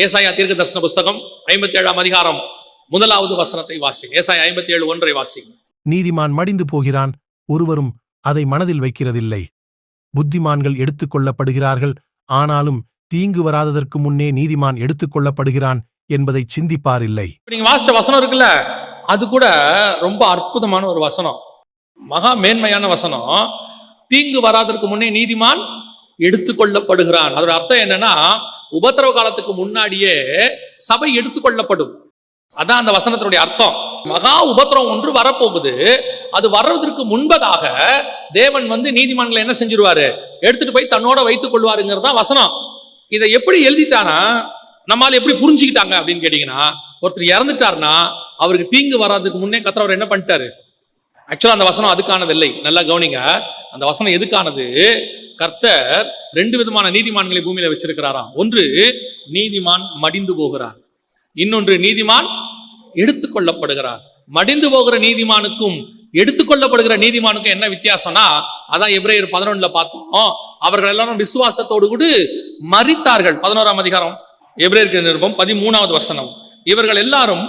ஏசாயா தீர்க்க தரிசன புஸ்தகம் ஐம்பத்தி ஏழாம் அதிகாரம் முதலாவது வசனத்தை வாசி. ஏசாயா ஐம்பத்தி ஏழு ஒன்றை வாசி. நீதிமான் மடிந்து போகிறான் ஒருவரும் அதை மனதில் வைக்கிறதில்லை. புத்திமான்கள் எடுத்துக் கொள்ளப்படுகிறார்கள் ஆனாலும் தீங்கு வராததற்கு முன்னே நீதிமான் எடுத்துக் கொள்ளப்படுகிறான் என்பதை சிந்திப்பாரில்லை. நீங்க வாசிச்ச வசனம் இருக்குல்ல அது கூட ரொம்ப அற்புதமான ஒரு வசனம். மகா மேன்மையான வசனம். தீங்கு வராதற்கு முன்னே நீதிமான் எடுத்துக்கொள்ளப்படுகிறான் அதோட அர்த்தம் என்னன்னா உபத்திரவ காலத்துக்கு முன்னாடியே சபை எடுத்துக்கொள்ளப்படும். அதான் அந்த வசனத்தினுடைய அர்த்தம். மகா உபத்திரவம் ஒன்று வரப்போகுது. அது வர்றதற்கு முன்பதாக தேவன் வந்து நீதிமன்றங்களை என்ன செஞ்சிருவாரு? எடுத்துட்டு போய் தன்னோட வைத்துக் கொள்வாருங்கிறது தான் வசனம். இதை எப்படி எழுதிட்டானா? நம்மால் எப்படி புரிஞ்சுக்கிட்டாங்க அப்படின்னு கேட்டீங்கன்னா ஒருத்தர் இறந்துட்டாருன்னா அவருக்கு தீங்கு வராதுக்கு முன்னே கத்திரவர் என்ன பண்ணிட்டாரு? ஆக்சுவலாக அந்த வசனம் அதுக்கானது இல்லை நல்லா கவனிங்க. அந்த வசனம் எதுக்கானது? கர்த்தர் ரெண்டு விதமான நீதிமான்களை பூமியில வச்சிருக்கிறாராம். ஒன்று நீதிமான் மடிந்து போகிறார். இன்னொன்று நீதிமான் எடுத்துக்கொள்ளப்படுகிறார். மடிந்து போகிற நீதிமானுக்கும் எடுத்துக்கொள்ளப்படுகிற நீதிமானுக்கும் என்ன வித்தியாசம்னா அதான் எப்ரேயர் பதினொன்னுல பார்த்தோம். அவர்கள் எல்லாரும் விசுவாசத்தோடு கூட மறித்தார்கள் பதினோராம் அதிகாரம் எப்ரேயருக்கு நிருபம் பதிமூணாவது வசனம். இவர்கள் எல்லாரும்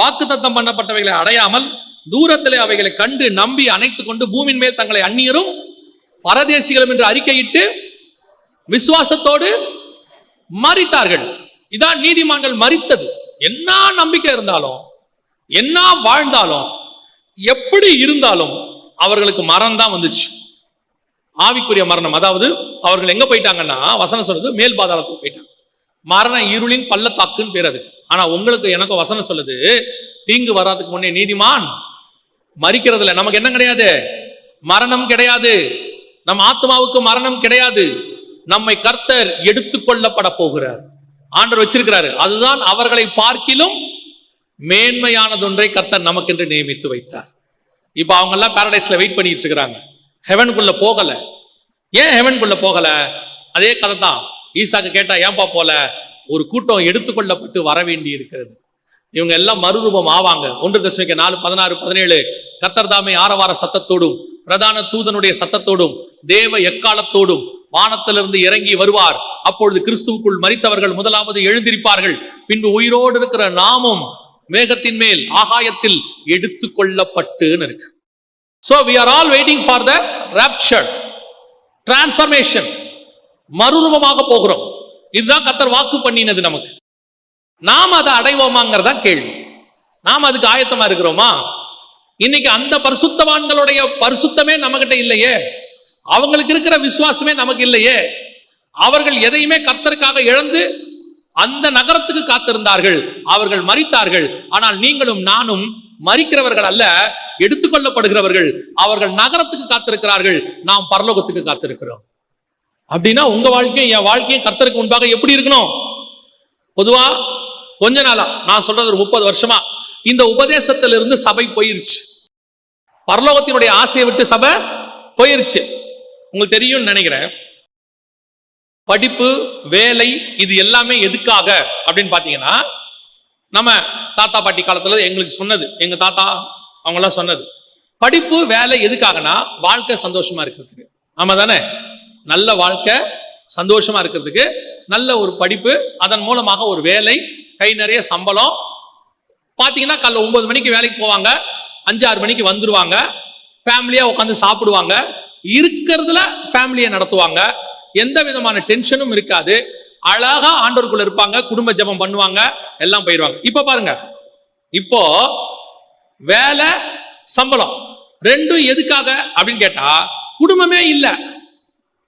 வாக்குத்தத்தம் பண்ணப்பட்டவைகளை அடையாமல் தூரத்திலே அவைகளை கண்டு நம்பி அணைத்துக் கொண்டு பூமியின் மேல் தங்களை அந்நியரும் பரதேசிகளும் என்று அறிக்கையிட்டு விசுவாசத்தோடு மறித்தார்கள் இதான் நீதிமான்கள் மறித்தது என்ன நம்பிக்கை இருந்தாலும் என்ன வாழ்ந்தாலும் எப்படி இருந்தாலும் அவர்களுக்கு மரணம் தான் வந்துச்சு. ஆவிக்குரிய மரணம். அதாவது அவர்கள் எங்க போயிட்டாங்கன்னா வசனம் சொல்றது மேல் பாதாளத்துக்கு போயிட்டாங்க. மரண இருளின் பள்ளத்தாக்குன்னு பேர் அது. ஆனா உங்களுக்கு எனக்கும் வசனம் சொல்லுது. தீங்கு வராதுக்கு முன்னே நீதிமான் மறிக்கிறதுல நமக்கு என்ன கிடையாது. மரணம் கிடையாது. நம் ஆத்மாவுக்கு மரணம் கிடையாது. நம்மை கர்த்தர் எடுத்துக்கொள்ளப்பட போகிறார். ஆண்டர் வச்சிருக்கிறாரு. அதுதான் அவர்களை பார்க்கிலும் மேன்மையானதொன்றை கர்த்தர் நமக்கென்று நியமித்து வைத்தார். இப்போ அவங்க எல்லாம் பேரடைஸ்ல வெயிட் பண்ணிட்டு இருக்கிறாங்க. ஹெவனுக்குள்ள போகல. ஏன் ஹெவனுக்குள்ள போகல? அதே கதை தான். ஈசாக்கு கேட்டா ஏன்பா போல? ஒரு கூட்டம் எடுத்துக்கொள்ளப்பட்டு வர வேண்டி இருக்கிறது இவங்க எல்லாம் மறுரூபம் ஆவாங்க. ஒன்று தசமிக்க நாலு பதினாறு பதினேழு. கத்தர்தாமை தாமே ஆரவார சத்தத்தோடும் பிரதான தூதனுடைய சத்தத்தோடும் தேவ எக்காலத்தோடும் வானத்திலிருந்து இறங்கி வருவார். அப்பொழுது கிறிஸ்துவுக்குள் மரித்தவர்கள் முதலாவது எழுந்திருப்பார்கள். பின்பு உயிரோடு இருக்கிற நாமும் மேகத்தின் மேல் ஆகாயத்தில் எடுத்துக்கொள்ளப்பட்டுன்னு இருக்கு. So we are all waiting for the rapture transformation மறுரூபமாக போகிறோம். இதுதான் கத்தர் வாக்கு பண்ணினது நமக்கு. நாம் அதை அடைவோமாங்கிறதா கேள்வி. நாம் அதுக்கு ஆயத்தமா இருக்கிறோமா? இன்னைக்கு அந்த பரிசுத்தவான்களுடைய பரிசுத்தமே நம்மகிட்ட இல்லையே. அவங்களுக்கு இருக்கிற விசுவாசமே நமக்கு இல்லையே. அவர்கள் எதையுமே கர்த்தருக்காக இழந்து அந்த நகரத்துக்கு காத்திருந்தார்கள். அவர்கள் மறித்தார்கள் ஆனால் நீங்களும் நானும் மறிக்கிறவர்கள் அல்ல எடுத்துக்கொள்ளப்படுகிறவர்கள். அவர்கள் நகரத்துக்கு காத்திருக்கிறார்கள். நாம் பரலோகத்துக்கு காத்திருக்கிறோம். அப்படின்னா உங்க வாழ்க்கையும் என் வாழ்க்கையும் கர்த்தருக்கு முன்பாக எப்படி இருக்கணும்? பொதுவா கொஞ்ச நாளா நான் சொல்றது ஒரு முப்பது வருஷமா. இந்த உபதேசத்திலிருந்து சபை போயிருச்சு. பரலோகத்தினுடைய ஆசையை விட்டு சபை போயிருச்சு. உங்களுக்கு தெரியும்னு நினைக்கிறேன். படிப்பு வேலை இது எல்லாமே எதுக்காக அப்படின்னு பாத்தீங்கன்னா நம்ம தாத்தா பாட்டி காலத்துல எங்களுக்கு சொன்னது. எங்க தாத்தா அவங்க எல்லாம் சொன்னது. படிப்பு வேலை எதுக்காகனா வாழ்க்கை சந்தோஷமா இருக்கிறதுக்கு. ஆமா தானே? நல்ல வாழ்க்கை சந்தோஷமா இருக்கிறதுக்கு நல்ல ஒரு படிப்பு அதன் மூலமாக ஒரு வேலை கை நிறைய சம்பளம். பாத்தீங்கன்னா காலைல ஒன்பது மணிக்கு வேலைக்கு போவாங்க. அஞ்சு ஆறு மணிக்கு வந்துருவாங்க. ஃபேமிலியா உட்காந்து சாப்பிடுவாங்க. இருக்கிறதுல ஃபேமிலியை நடத்துவாங்க. எந்த விதமான டென்ஷனும் இருக்காது. அழகா ஆண்டோருக்குள்ள இருப்பாங்க. குடும்ப ஜெபம் பண்ணுவாங்க. எல்லாம் போயிடுவாங்க இப்ப பாருங்க. இப்போ வேலை சம்பளம். ரெண்டும் எதுக்காக அப்படின்னு கேட்டா குடும்பமே இல்ல.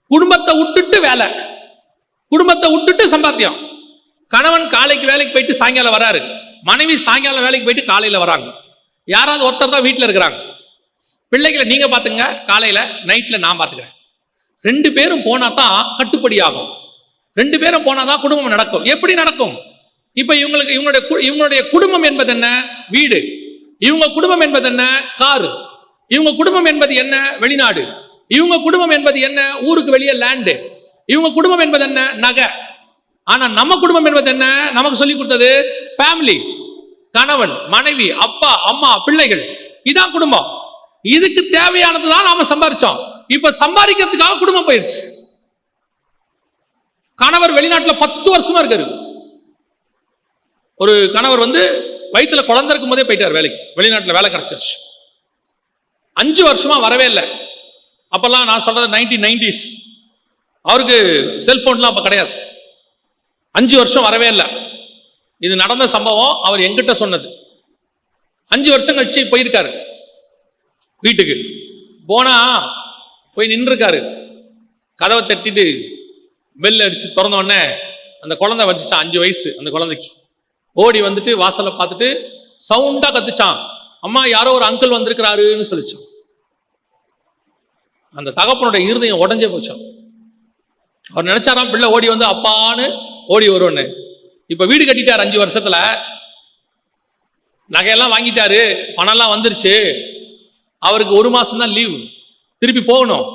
குடும்பத்தை விட்டுட்டு வேலை. குடும்பத்தை விட்டுட்டு சம்பாத்தியம். கணவன் காலைக்கு வேலைக்கு போயிட்டு சாயங்காலம் வராரு. மனைவி சாயங்காலம் வேலைக்கு போயிட்டு காலையில வராங்க. யாராவது ஒருத்தர் தான் வீட்டில் இருக்கிறாங்க. பிள்ளைகளை நீங்க பாத்துங்க காலையில நைட்ல நான் பாத்துக்கிறேன் ரெண்டு பேரும் போனா தான் கட்டுப்படி ஆகும். ரெண்டு பேரும் போனா தான் குடும்பம் நடக்கும். எப்படி நடக்கும்? இப்ப இவங்களுக்கு இவங்களுடைய கு- இவங்களுடைய குடும்பம் என்பது என்ன? வீடு. இவங்க குடும்பம் என்பது என்ன? காரு. இவங்க குடும்பம் என்பது என்ன? வெளிநாடு. இவங்க குடும்பம் என்பது என்ன? ஊருக்கு வெளியே லேண்டு இவங்க குடும்பம் என்பது என்ன? நகை. ஆனா நம்ம குடும்பம் என்பது என்ன? நமக்கு சொல்லி கொடுத்தது ஃபேமிலி கணவன் மனைவி அப்பா அம்மா பிள்ளைகள். இதான் குடும்பம். இதுக்கு தேவையானதுதான் நாம சம்பாரிச்சோம். இப்ப சம்பாதிக்கிறதுக்காக குடும்பம் போயிருச்சு. கணவர் வெளிநாட்டுல பத்து வருஷமா இருக்காரு. ஒரு கணவர் வந்து வயித்துல குழந்தை இருக்கும் போதே போயிட்டார் வேலைக்கு. வெளிநாட்டுல வேலை கிடைச்சிருச்சு. அஞ்சு வருஷமா வரவே இல்லை. அப்பெல்லாம் நான் சொல்றது நைன்டீன் நைன்டிஸ் அவருக்கு செல்போன்லாம் அப்ப கிடையாது. அஞ்சு வருஷம் வரவே இல்லை. இது நடந்த சம்பவம் அவர் எங்கிட்ட சொன்னது. அஞ்சு வருஷம் கழிச்சு போயிருக்காரு. வீட்டுக்கு. போனா போய் நின்றுருக்காரு. கதவை தட்டிட்டு பெல் அடிச்சு திறந்த உடனே அந்த குழந்தை வச்சுச்சான் அஞ்சு வயசு அந்த குழந்தைக்கு. ஓடி வந்துட்டு வாசலை பார்த்துட்டு சவுண்டா கத்துச்சான் அம்மா யாரோ ஒரு அங்கிள் வந்திருக்கிறாருன்னு சொல்லிச்சான் அந்த தகப்பனுடைய இருதயம் உடஞ்சே போச்சான் அவர் நினைச்சாராம் பிள்ளை ஓடி வந்து அப்பான்னு ஓடி வருவோன்னு இப்ப வீடு கட்டிட்டார் அஞ்சு வருஷத்துல. நகையெல்லாம் வாங்கிட்டாரு பணம்லாம் வந்துருச்சு. அவருக்கு ஒரு மாசம் தான் லீவு திருப்பி போகணும்.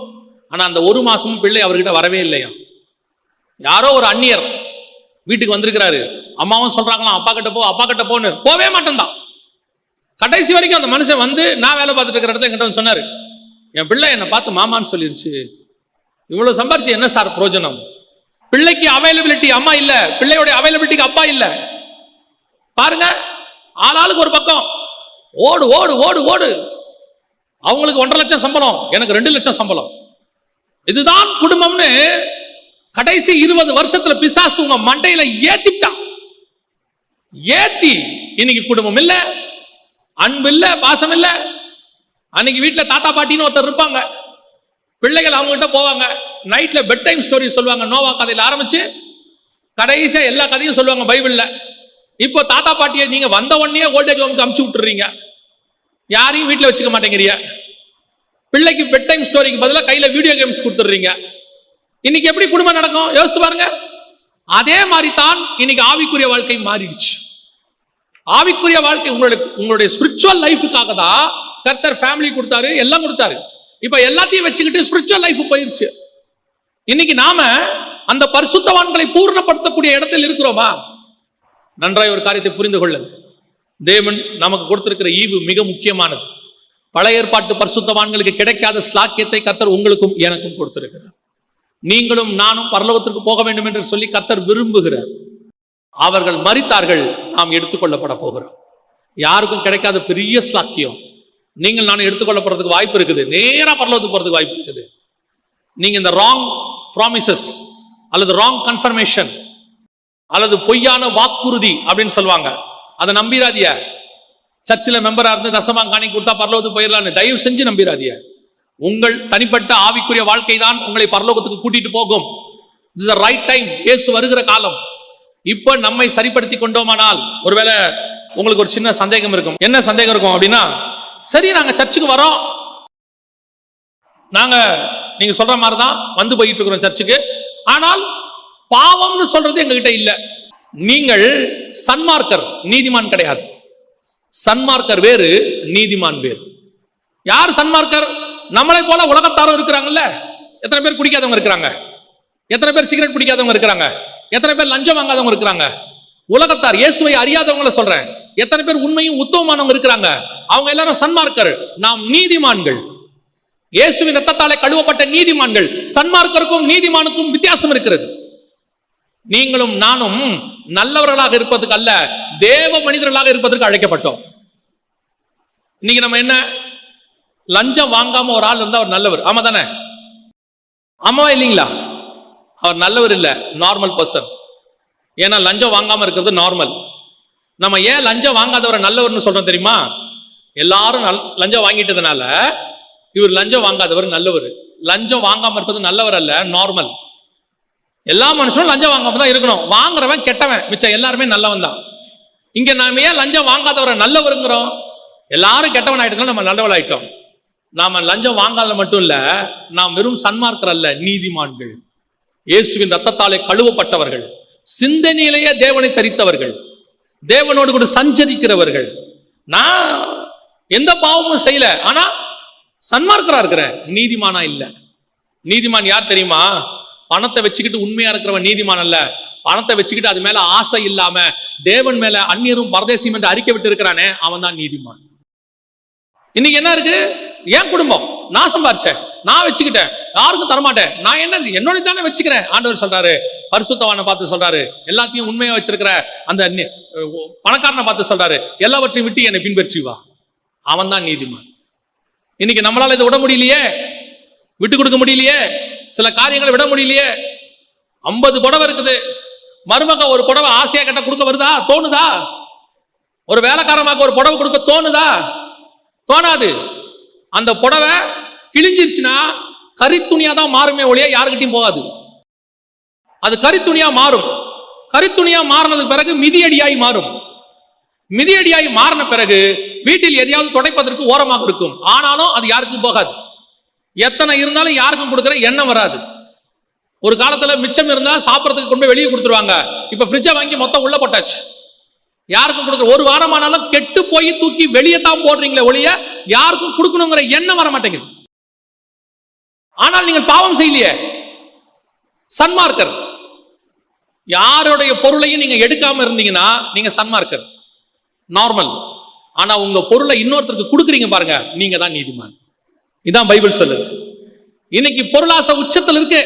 ஆனா அந்த ஒரு மாசமும் பிள்ளை அவர்கிட்ட வரவே இல்லையா? யாரோ ஒரு அந்நியர் வீட்டுக்கு வந்திருக்கிறாரு. அம்மாவும் சொல்றாங்களாம் அப்பா கிட்ட போ அப்பா கிட்ட போன்னு. போவே மாட்டேன்தான். கடைசி வரைக்கும் அந்த மனுஷன் வந்து நான் வேலை பார்த்துட்டு இருக்கிற இடத்துல என்கிட்ட வந்து சொன்னாரு என் பிள்ளை என்னை பார்த்து மாமான்னு சொல்லிருச்சு. இவ்வளவு சம்பாரிச்சு என்ன சார் பிரயோஜனம்? பிள்ளைக்கு அவைலபிலிட்டி அம்மா இல்ல. பிள்ளையோட அவைலபிலிட்டிக்கு அப்பா இல்ல. பாருங்க ஆளாளுக்கு ஒரு பக்கம். ஓடு ஓடு ஓடு ஓடு. அவங்களுக்கு ஒன்றரை லட்சம் சம்பளம் எனக்கு ரெண்டு லட்சம் சம்பளம். இதுதான் குடும்பம்னு கடைசி இருபது வருஷத்துல பிசாசு உங்க மண்டையில ஏத்திட்டான் ஏத்தி இன்னைக்கு குடும்பம் இல்ல அன்பு இல்ல பாசம் இல்ல. அன்னைக்கு வீட்டுல தாத்தா பாட்டின்னு ஒருத்தர் இருப்பாங்க. பிள்ளைகள் அவங்க கிட்ட போவாங்க. நைட்ல பெட் டைம் ஸ்டோரி சொல்லுவாங்க. நோவா கதையில ஆரம்பிச்சு கடைசியா எல்லா கதையும் சொல்லுவாங்க பைபிள்ல. இப்போ தாத்தா பாட்டியை நீங்க வந்த உடனே ஓல்டேஜ் ஹோம்க்கு அமுச்சு விட்டுறீங்க. யாரையும் வீட்டில் வச்சுக்க மாட்டேங்கிறீங்க பிள்ளைக்கு பெட் டைம் ஸ்டோரிக்கு பதிலாக கையில வீடியோ கேம்ஸ் கொடுத்துட்றீங்க. இன்னைக்கு எப்படி குடும்பம் நடக்கும்? யோசித்து பாருங்க. அதே மாதிரி தான் இன்னைக்கு ஆவிக்குரிய வாழ்க்கை மாறிடுச்சு. ஆவிக்குரிய வாழ்க்கை உங்களுடைய உங்களுடைய ஸ்பிரிச்சுவல் லைஃபுக்காக தான் கர்த்தர் ஃபேமிலி கொடுத்தாரு எல்லாம் கொடுத்தாரு. இப்ப எல்லாத்தையும் வச்சுக்கிட்டு ஸ்பிரிச்சுவல் லைஃப் போயிருச்சு. இன்னைக்கு நாம அந்த பரிசுத்தவான்களை பூர்ணப்படுத்தக்கூடிய இடத்தில் இருக்கிறோமா? நன்றாய் ஒரு காரியத்தை புரிந்து கொள்ளுங்க. தேவன் நமக்கு கொடுத்திருக்கிற ஈவு மிக முக்கியமானது. பழைய ஏற்பாட்டு பரிசுத்தவான்களுக்கு கிடைக்காத ஸ்லாக்கியத்தை கத்தர் உங்களுக்கும் எனக்கும் கொடுத்திருக்கிறார். நீங்களும் நானும் பரலோகத்திற்கு போக வேண்டும் என்று சொல்லி கத்தர் விரும்புகிறார். அவர்கள் மறித்தார்கள் நாம் எடுத்துக்கொள்ளப்பட போகிறோம். யாருக்கும் கிடைக்காத பெரிய ஸ்லாக்கியம். நீங்கள் நானும் எடுத்துக்கொள்ளப்படுறதுக்கு வாய்ப்பு இருக்குது. நேராக பரலோகத்துக்கு போறதுக்கு வாய்ப்பு இருக்குது. நீங்க இந்த ராங் ப்ராமிசஸ் அல்லது ராங் கன்ஃபர்மேஷன் அல்லது பொய்யான வாக்குறுதி அப்படின்னு சொல்லுவாங்க. அதை நம்பிராதிய. சர்ச்சில் மெம்பராக இருந்து தசமாங்க காணி கொடுத்தா பரலோகத்துக்கு போயிடலான்னு தயவு செஞ்சு நம்பிராதிய. உங்கள் தனிப்பட்ட ஆவிக்குரிய வாழ்க்கை தான் உங்களை பரலோகத்துக்கு கூட்டிட்டு போகும். இட்ஸ் ரைட் டைம் ஏசு வருகிற காலம். இப்ப நம்மை சரிப்படுத்தி கொண்டோமானால் ஒருவேளை உங்களுக்கு ஒரு சின்ன சந்தேகம் இருக்கும். என்ன சந்தேகம் இருக்கும் அப்படின்னா சரி நாங்க சர்ச்சுக்கு வரோம். நாங்க நீங்க சொல்ற மாதிரி தான் வந்து போயிட்டு இருக்கிறோம் சர்ச்சுக்கு. ஆனால் பாவம்னு சொல்றது எங்ககிட்ட இல்ல. நீங்கள் சன்மார்க்கர் நீதிமான் கிடையாது. சன்மார்க்கர் வேறு நீதிமான் வேறு. யார் சன்மார்க்கர்? நம்மளை போல உலகத்தாரும் இருக்கிறாங்கல்ல? எத்தனை பேர் குடிக்காதவங்க இருக்கிறாங்க? எத்தனை பேர் சிகரெட் பிடிக்காதவங்க இருக்கிறாங்க? எத்தனை பேர் லஞ்சம் வாங்காதவங்க இருக்கிறாங்க? உலகத்தார் இயேசுவை அறியாதவங்கள சொல்றேன். எத்தனை பேர் உண்மையும் உத்தமமானவங்க இருக்கிறாங்க? அவங்க எல்லாரும் சன்மார்க்கர் நாம் நீதிமான்கள். இயேசுவின் ரத்தத்தாலே கழுவப்பட்ட நீதிமான்கள் சன்மார்க்கருக்கும் நீதிமானுக்கும் வித்தியாசம் இருக்கிறது. நீங்களும் நானும் நல்லவர்களாக இருப்பதற்கு அல்ல தேவ மனிதர்களாக இருப்பதற்கு அழைக்கப்பட்டோம். இன்னைக்கு நம்ம என்ன? லஞ்சம் வாங்காம ஒரு ஆள் இருந்தா அவர் நல்லவர். ஆமா தானே? ஆமாவா இல்லைங்களா? அவர் நல்லவர் இல்ல நார்மல் பர்சன் ஏன்னா லஞ்சம் வாங்காம இருக்கிறது நார்மல் நம்ம ஏன் லஞ்சம் வாங்காதவரை நல்லவர்னு சொல்றோம் தெரியுமா? எல்லாரும் நல்- லஞ்சம் வாங்கிட்டதுனால இவர் லஞ்சம் வாங்காதவர் நல்லவர். லஞ்சம் வாங்காம இருப்பது நல்லவர் அல்ல நார்மல் எல்லா மனுஷனும் லஞ்சம் வாங்காம தான் இருக்கணும். வாங்குறவன் கெட்டவன். மிச்சம் எல்லாருமே நல்லவன் தான். இங்க நாம ஏன் லஞ்சம் வாங்காதவரை நல்லவருங்கிறோம்? எல்லாரும் கெட்டவன் ஆயிட்டதுனால நம்ம நல்லவள் ஆயிட்டோம். நாம லஞ்சம் வாங்காத மட்டும் இல்ல நாம் வெறும் சன்மார்க்கர் அல்ல நீதிமான்கள். இயேசுவின் ரத்தத்தாலே கழுவப்பட்டவர்கள். சிந்தனையிலேயே தேவனை தரித்தவர்கள். தேவனோடு கூட சஞ்சரிக்கிறவர்கள். நான் எந்த பாவமும் செய்யல. ஆனா சன்மார்க்கரா இருக்கிற? நீதிமானா இல்ல. நீதிமான் யார் தெரியுமா? பணத்தை வச்சுக்கிட்டு உண்மையா இருக்கிறவன் நீதிமான் அல்ல. பணத்தை வச்சுக்கிட்டு அது மேல ஆசை இல்லாம தேவன் மேல அந்நியரும் பரதேசியும் என்று அறிக்கை விட்டு இருக்கிறானே அவன் தான் நீதிமான். இன்னைக்கு என்ன இருக்கு? என் குடும்பம். நான் சம்பாரிச்சேன். நான் வச்சுக்கிட்டேன். யாருக்கும் தரமாட்டேன். நான் என்ன என்னோட தானே வச்சுக்கிறேன் ஆண்டவர் சொல்றாரு. பரிசுத்தவான பார்த்து சொல்றாரு. எல்லாத்தையும் உண்மையா வச்சிருக்கிற அந்த பணக்காரனை பார்த்து சொல்றாரு. எல்லாவற்றையும் விட்டு என்னை பின்பற்றி வா. அவன் தான் நீதிமான். இன்னைக்கு நம்மளால இதை விட முடியலையே? விட்டு கொடுக்க முடியலையே? சில காரியங்களை விட முடியலையே? ஐம்பது புடவை இருக்குது. மருமக ஒரு புடவை ஆசையா கட்ட கொடுக்க வருதா? தோணுதா? ஒரு வேலைக்காரமாக ஒரு புடவை கொடுக்க தோணுதா? தோணாது. அந்த புடவை கிழிஞ்சிருச்சுன்னா கரித்துணியா தான் மாறுமே ஒழிய யாருக்கிட்டையும் போகாது. அது கரித்துணியா மாறும். கரித்துணியா மாறினதுக்கு பிறகு மிதியடியாய் மாறும். மிதியடியாய் மாறின பிறகு வீட்டில் எதையாவது துடைப்பதற்கு ஓரமாக இருக்கும். ஆனாலும் அது யாருக்கும் போகாது. எத்தனை இருந்தாலும் யாருக்கும் கொடுக்குற எண்ணம் வராது. ஒரு காலத்துல மிச்சம் இருந்தா சாப்பிட்றதுக்கு கொண்டு போய் வெளியே கொடுத்துருவாங்க. இப்ப ஃப்ரிட்ஜை வாங்கி மொத்தம் உள்ள போட்டாச்சு. யாருக்கும் கொடுக்குற ஒரு வாரம் ஆனாலும் கெட்டு போய் தூக்கி வெளியே தான் போடுறீங்களே ஒழிய யாருக்கும் கொடுக்கணுங்கிற எண்ணம் வர மாட்டேங்குது. ஆனால் நீங்கள் பாவம் செய்யலையே. சன்மார்க்கர். யாருடைய பொருளையும் நீங்க எடுக்காம இருந்தீங்கன்னா நீங்க சன்மார்க்கர். நார்மல் ஆனா உங்க பொருளை இன்னொருத்தருக்கு கொடுக்குறீங்க பாருங்க நீங்க தான் நீதிமான். இதான் பைபிள் சொல்லுது. இன்னைக்கு பொருளாசை உச்சத்தில் இருக்கு.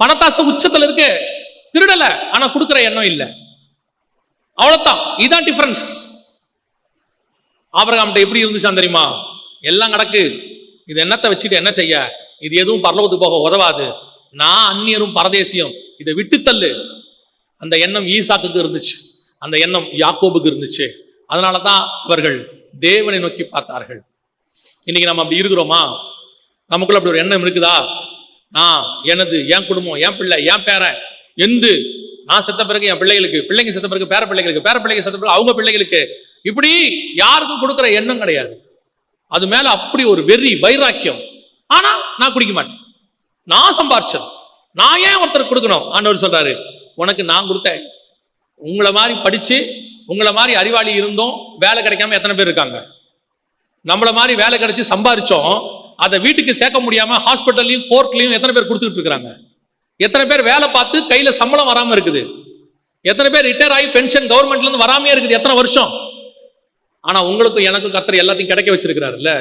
பணத்தாசை உச்சத்தில் இருக்கு. திருடல ஆனா கொடுக்குற எண்ணம் இல்லை. அவ்வளவுதான். இதான் டிஃபரன்ஸ் ஆபரகாம்கிட்ட எப்படி இருந்துச்சான் தெரியுமா? எல்லாம் கிடக்கு இது என்னத்தை வச்சுட்டு என்ன செய்ய? இது எதுவும் பரலோகத்துக்கு போக உதவாது. நான் அந்நியரும் பரதேசியம். இதை விட்டுத்தள்ளு அந்த எண்ணம் ஈசாக்குக்கு இருந்துச்சு. அந்த எண்ணம் யாக்கோபுக்கு இருந்துச்சு. அதனால தான் அவர்கள் தேவனை நோக்கி பார்த்தார்கள். இன்னைக்கு நம்ம அப்படி இருக்கிறோமா? நமக்குள்ள அப்படி ஒரு எண்ணம் இருக்குதா? நான் எனது என் குடும்பம் என் பிள்ளை என் பேரன் எந்து நான் செத்த பிறகு என் பிள்ளைகளுக்கு பிள்ளைங்க செத்த பிறகு பேர பிள்ளைகளுக்கு பேர பிள்ளைங்க செத்த பிறகு அவங்க பிள்ளைகளுக்கு இப்படி யாருக்கும் கொடுக்குற எண்ணம் கிடையாது. அது மேல அப்படி ஒரு வெறி வைராக்கியம். ஆனா நான் குடிக்க மாட்டேன். நான் சம்பாரிச்சது. நான் ஏன் ஒருத்தருக்கு கொடுக்கணும்? ஆண்டவர் சொல்றாரு உனக்கு நான் கொடுத்தேன். உங்களை மாதிரி படிச்சு உங்களை மாதிரி அறிவாளி இருந்தும் வேலை கிடைக்காம எத்தனை பேர் இருக்காங்க? நம்மள மாதிரி வேலை கிடைச்சி சம்பாரிச்சோம் அதை வீட்டுக்கு சேர்க்க முடியாம ஹாஸ்பிட்டல்லையும் கோர்ட்லையும் எத்தனை பேர் கொடுத்துட்டு இருக்கிறாங்க எத்தனை பேர் வேலை பார்த்து கையில சம்பளம் வராம இருக்குது? எத்தனை பேர் ரிட்டையர் ஆகி பென்ஷன் கவர்மெண்ட்ல இருந்து வராமே இருக்குது எத்தனை வருஷம்? ஆனா உங்களுக்கும் எனக்கும் கர்த்தர் எல்லாத்தையும் கிடைக்க வச்சிருக்கிறாருல்ல?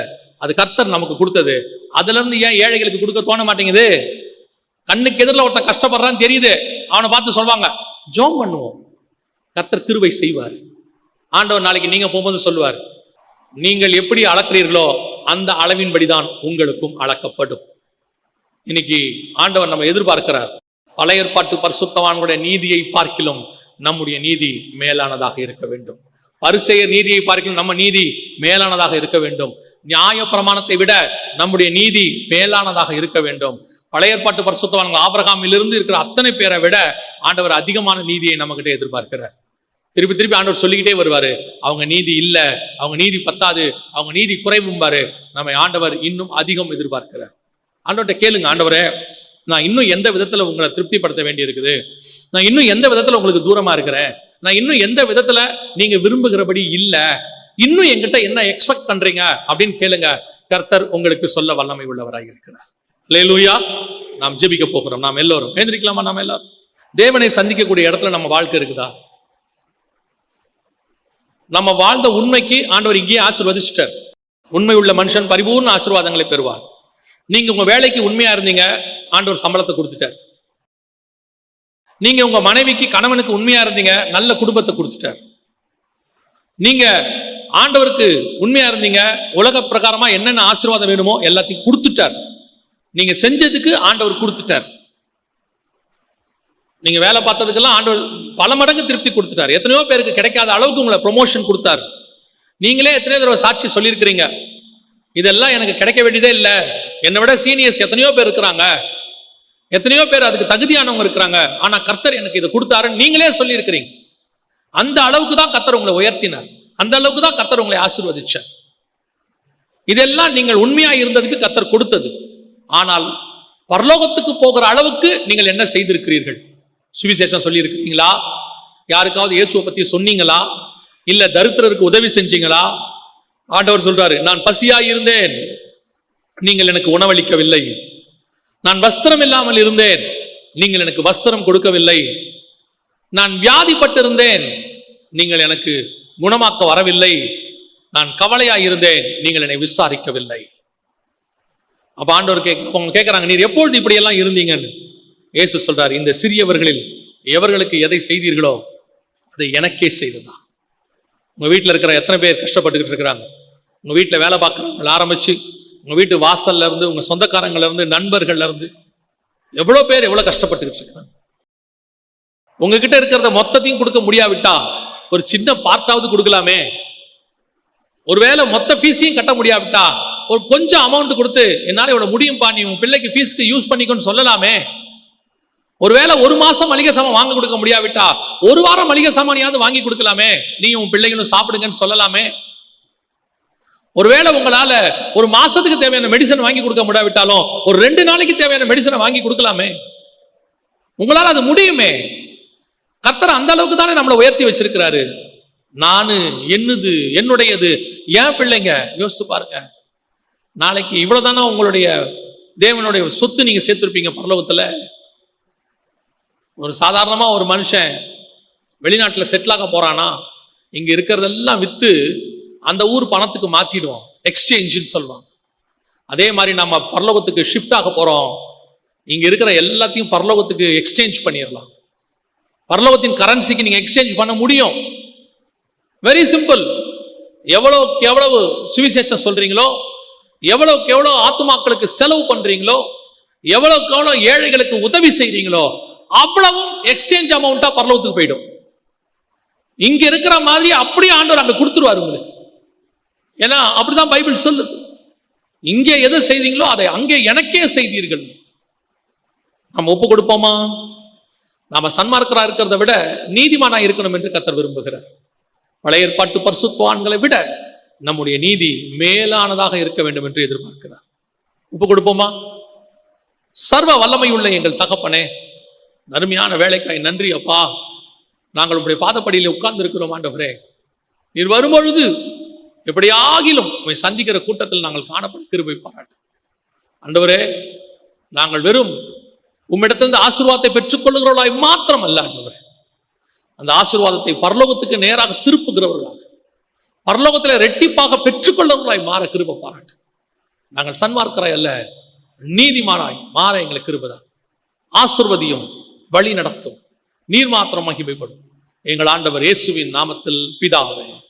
அது கர்த்தர் நமக்கு கொடுத்தது. அதுல இருந்து ஏன் ஏழைகளுக்கு கொடுக்க தோண மாட்டேங்குது? கண்ணுக்கு எதிரில் ஒருத்தன் கஷ்டப்படுறான்னு தெரியுது. அவனை பார்த்து சொல்லுவாங்க ஜோம் பண்ணுவோம். கர்த்தர் திருவை செய்வார். ஆண்டவர் நாளைக்கு நீங்க போகும்போது சொல்லுவார் நீங்கள் எப்படி அளக்கிறீர்களோ அந்த அளவின்படிதான் உங்களுக்கும் அளக்கப்படும். இன்னைக்கு ஆண்டவர் நம்ம எதிர்பார்க்கிறார். பழைய ஏற்பாட்டு பரிசுத்தவான்களுடைய நீதியை பார்க்கிலும் நம்முடைய நீதி மேலானதாக இருக்க வேண்டும். பரிசெயர் நீதியை பார்க்கிலும் நம்ம நீதி மேலானதாக இருக்க வேண்டும். நியாய பிரமாணத்தை விட நம்முடைய நீதி மேலானதாக இருக்க வேண்டும். பழைய ஏற்பாட்டு பரிசுத்தவான்கள் ஆபிரகாமிலிருந்து இருக்கிற அத்தனை பேரை விட ஆண்டவர் அதிகமான நீதியை நம்மகிட்ட எதிர்பார்க்கிறார். திருப்பி திருப்பி ஆண்டவர் சொல்லிக்கிட்டே வருவாரு. அவங்க நீதி இல்ல அவங்க நீதி பத்தாது அவங்க நீதி குறைவும்பாரு. நம்மை ஆண்டவர் இன்னும் அதிகம் எதிர்பார்க்கிறார். ஆண்டவர்கிட்ட கேளுங்க ஆண்டவரே நான் இன்னும் எந்த விதத்துல உங்களை திருப்திப்படுத்த வேண்டி இருக்குது நான் இன்னும் எந்த விதத்துல உங்களுக்கு தூரமா இருக்கிறேன்? நான் இன்னும் எந்த விதத்துல நீங்க விரும்புகிறபடி இல்ல? இன்னும் என்கிட்ட என்ன எக்ஸ்பெக்ட் பண்றீங்க? அப்படின்னு கேளுங்க. கர்த்தர் உங்களுக்கு சொல்ல வல்லமை உள்ளவராக இருக்கிறார். லேலூயா நாம் ஜெபிக்க போகிறோம். நாம் எல்லோரும். எழுந்திரிக்கலாமா? நாம் எல்லாரும்? தேவனை சந்திக்கக்கூடிய இடத்துல நம்ம வாழ்க்கை இருக்குதா? நம்ம வாழ்ந்த உண்மைக்கு ஆண்டவர் இங்கேயே ஆசிர்வதிச்சிட்டார். உண்மை உள்ள மனுஷன் பரிபூர்ண ஆசீர்வாதங்களை பெறுவார். நீங்க உங்க வேலைக்கு உண்மையா இருந்தீங்க ஆண்டவர் சம்பளத்தை கொடுத்துட்டார். நீங்க உங்க மனைவிக்கு கணவனுக்கு உண்மையா இருந்தீங்க நல்ல குடும்பத்தை கொடுத்துட்டார். நீங்க ஆண்டவருக்கு உண்மையா இருந்தீங்க உலக பிரகாரமா என்னென்ன ஆசீர்வாதம் வேணுமோ எல்லாத்தையும் கொடுத்துட்டார். நீங்க செஞ்சதுக்கு ஆண்டவர் கொடுத்துட்டார். நீங்க வேலை பார்த்ததுக்கெல்லாம் ஆண்டவர் பல மடங்கு திருப்தி கொடுத்துட்டார். எத்தனையோ பேருக்கு கிடைக்காத அளவுக்கு உங்களை ப்ரொமோஷன் கொடுத்தார். நீங்களே எத்தனையோ தடவை சாட்சி சொல்லியிருக்கிறீங்க. இதெல்லாம் எனக்கு கிடைக்க வேண்டியதே இல்லை. என்னை விட சீனியர்ஸ் எத்தனையோ பேர் இருக்கிறாங்க. எத்தனையோ பேர் அதுக்கு தகுதியானவங்க இருக்கிறாங்க. ஆனா கர்த்தர் எனக்கு இதை கொடுத்தாருன்னு நீங்களே சொல்லியிருக்கிறீங்க. அந்த அளவுக்கு தான் கர்த்தர் உங்களை உயர்த்தினார். அந்த அளவுக்கு தான் கர்த்தர் உங்களை ஆசிர்வதிச்சார். இதெல்லாம் நீங்கள் உண்மையா இருந்ததுக்கு கர்த்தர் கொடுத்தது. ஆனால் பரலோகத்துக்கு போகிற அளவுக்கு நீங்கள் என்ன செய்திருக்கிறீர்கள்? சுவிசேஷம் சொல்லியிருக்கிறீங்களா? யாருக்காவது இயேசுவை பத்தி சொன்னீங்களா? இல்ல தரித்திரருக்கு உதவி செஞ்சீங்களா? ஆண்டவர் சொல்றாரு நான் பசியா இருந்தேன். நீங்கள் எனக்கு உணவளிக்கவில்லை. நான் வஸ்திரம் இல்லாமல் இருந்தேன். நீங்கள் எனக்கு வஸ்திரம் கொடுக்கவில்லை. நான் வியாதிப்பட்டிருந்தேன். நீங்கள் எனக்கு குணமாக்க வரவில்லை. நான் கவலையாய் இருந்தேன். நீங்கள் என்னை விசாரிக்கவில்லை. அப்ப ஆண்டவர் கேக் அவங்க நீர் எப்பொழுது இப்படி எல்லாம் இருந்தீங்கன்னு? இயேசு சொல்றார் இந்த சிறியவர்களில் எவர்களுக்கு எதை செய்தீர்களோ அதை எனக்கே செய்ததா உங்கள் வீட்டில் இருக்கிற எத்தனை பேர் கஷ்டப்பட்டுக்கிட்டு இருக்கிறாங்க? உங்கள் வீட்டில் வேலை பார்க்குறவங்கள ஆரம்பித்து உங்கள் வீட்டு வாசல்ல இருந்து உங்கள் சொந்தக்காரங்கள்லேருந்து நண்பர்கள்லேருந்து எவ்வளோ பேர் எவ்வளோ கஷ்டப்பட்டுக்கிட்டு இருக்கிறாங்க? உங்ககிட்ட இருக்கிறத மொத்தத்தையும் கொடுக்க முடியாவிட்டா ஒரு சின்ன பார்ட்டாவது கொடுக்கலாமே. ஒருவேளை மொத்த ஃபீஸையும் கட்ட முடியாவிட்டா ஒரு கொஞ்சம் அமௌண்ட் கொடுத்து என்னால் இவ்வளோ முடியும்பா நீ உன் பிள்ளைக்கு ஃபீஸ்க்கு யூஸ் பண்ணிக்கோன்னு சொல்லலாமே. ஒருவேளை ஒரு மாசம் மளிகை சாமான் வாங்க கொடுக்க முடியாவிட்டா ஒரு வாரம் மளிகை சாமானியாவது வாங்கி கொடுக்கலாமே? நீங்க உன் பிள்ளைகளும் சாப்பிடுங்கன்னு சொல்லலாமே? ஒருவேளை உங்களால ஒரு மாசத்துக்கு தேவையான மெடிசன் வாங்கி கொடுக்க முடியாவிட்டாலும் ஒரு ரெண்டு நாளைக்கு தேவையான மெடிசனை வாங்கி கொடுக்கலாமே? உங்களால அது முடியுமே? கர்த்தர் அந்த அளவுக்கு தானே நம்மளை உயர்த்தி வச்சிருக்கிறாரு. நானு என்னது என்னுடையது ஏன் பிள்ளைங்க யோசித்து பாருங்க. நாளைக்கு இவ்வளவுதானா உங்களுடைய தேவனுடைய சொத்து நீங்க சேர்த்திருப்பீங்க பரலோகத்துல? ஒரு சாதாரணமாக ஒரு மனுஷன் வெளிநாட்டில் செட்டிலாக போகிறானா இங்கே இருக்கிறதெல்லாம் விற்று அந்த ஊர் பணத்துக்கு மாத்திடுவோம் எக்ஸ்சேஞ்சுன்னு சொல்லுவாங்க அதே மாதிரி நம்ம பரலோகத்துக்கு ஷிஃப்ட் ஆக போகிறோம் இங்கே இருக்கிற எல்லாத்தையும் பரலோகத்துக்கு எக்ஸ்சேஞ்ச் பண்ணிடலாம். பரலோகத்தின் கரன்சிக்கு நீங்கள் எக்ஸ்சேஞ்ச் பண்ண முடியும். வெரி சிம்பிள் எவ்வளோக்கு எவ்வளவு சுவிசேஷம் சொல்கிறீங்களோ எவ்வளோக்கு எவ்வளோ ஆத்துமாக்களுக்கு செலவு பண்ணுறீங்களோ எவ்வளோக்கு எவ்வளோ ஏழைகளுக்கு உதவி செய்கிறீங்களோ அவ்வளவும் எக்ஸ்சேஞ்ச் அமௌண்ட்டா பரலோகத்துக்கு போயிடும். இங்க இருக்கிற மாதிரி அப்படியே ஆண்டவர் அங்க கொடுத்துருவாரு உங்களுக்கு. ஏன்னா அப்படிதான் பைபிள் சொல்லுது. இங்கே எதை செய்தீங்களோ அதை அங்கே எனக்கே செய்தீர்கள். நம்ம ஒப்பு கொடுப்போமா? நாம சன்மார்க்கரா இருக்கிறத விட நீதிமானா இருக்கணும் என்று கத்தர் விரும்புகிறார். பழைய ஏற்பாட்டு பரிசுத்தவான்களை விட நம்முடைய நீதி மேலானதாக இருக்க வேண்டும் என்று எதிர்பார்க்கிறார். ஒப்பு கொடுப்போமா? சர்வ வல்லமையுள்ள எங்கள் தகப்பனே அருமையான வேலைக்காய். நன்றி அப்பா. நாங்கள் உங்களுடைய பாதப்படியில் உட்கார்ந்து இருக்கிறோம் ஆண்டவரே. நீர் வரும்பொழுது எப்படியாகிலும் உம்மை சந்திக்கிற கூட்டத்தில் நாங்கள் காணப்படும் கிருபை பாராட்டு ஆண்டவரே நாங்கள் வெறும் உம்மிடத்திலிருந்து ஆசீர்வாதத்தை பெற்றுக்கொள்ளுகிறவர்களாய் மாத்திரம் அல்ல ஆண்டவரே. அந்த ஆசீர்வாதத்தை பரலோகத்துக்கு நேராக திருப்புகிறவர்களாக பரலோகத்தில் ரெட்டிப்பாக பெற்றுக்கொள்ளவர்களாய் மாற கிருப பாராட்டு நாங்கள் சன்மார்க்கராய் அல்ல நீதிமானாய் மாற எங்களுக்கு கிருபதான் ஆசிர்வதியும் வழி நடத்தும் நீர் மாத்திரம் மகிமைப்படும். எங்கள் ஆண்டவர் இயேசுவின் நாமத்தில் பிதாவே.